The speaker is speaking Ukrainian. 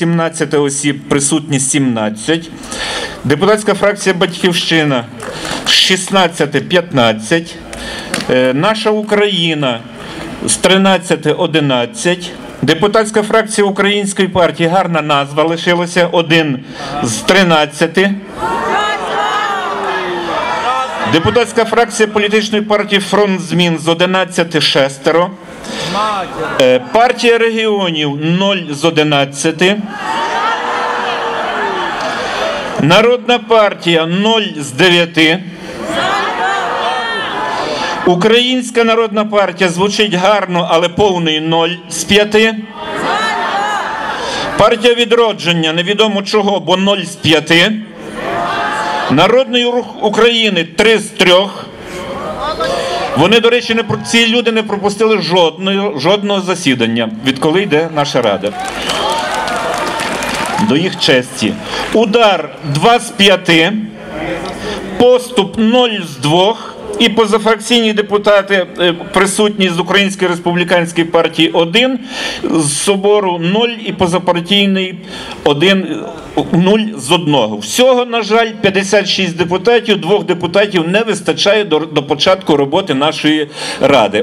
17 осіб, присутні 17. Депутатська фракція Батьківщина 16 15. Е, Наша Україна з 13 11. Депутатська фракція Української партії гарна назва лишилася один з 13. Депутатська фракція політичної партії Фронт змін з 11 шестеро. Е, Партія регіонів 0 з 11. Народна партія 0 з 9. Українська народна партія звучить гарно, але повний 0 з 5. Партія відродження невідомо чого, бо 0 з 5. Народний рух України 3 з 3. Вони, до речі, не ці люди не пропустили жодного, жодного засідання, відколи йде наша рада. До їх честі. Удар 2 з 5, поступ 0 з 2. І позафракційні депутати е, присутні з Української республіканської партії 1, з собору 0 і позапартійний 1, 0 з одного. Всього, на жаль, 56 депутатів, двох депутатів не вистачає до, до початку роботи нашої ради.